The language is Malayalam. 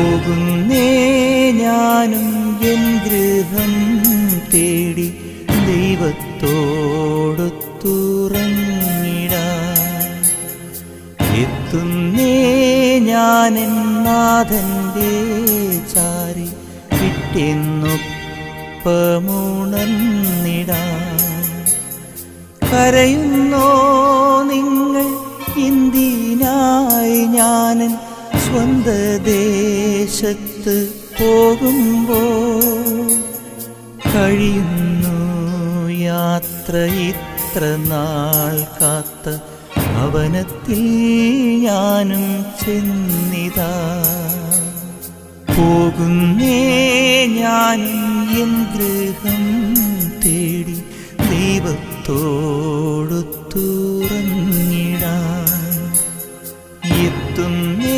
പോകുന്നേ ഞാനും എൻ ഗൃഹം തേടി ദൈവത്തോടൊത്തുറങ്ങിടാൻ എത്തുന്നേ ഞാൻ നാഥന്റെ ചാരി വിട്ടെന്നൊപ്പമുണർന്നിടാൻ കരയുന്നോ നിങ്ങൾ ഇന്ത്യനായി ഞാനൻ സ്വന്ത ദേശത്ത് പോകുമ്പോ കഴിയുന്നു യാത്ര ഇത്ര നാൾ കാത്ത ഭവനത്തിൽ ഞാനും ചെന്നിതാ. പോകുന്നേ ഞാൻ എൻ ഗൃഹം തേടി ദൈവത്തോടു തുറന്നിടാൻ. എത്തുന്നേ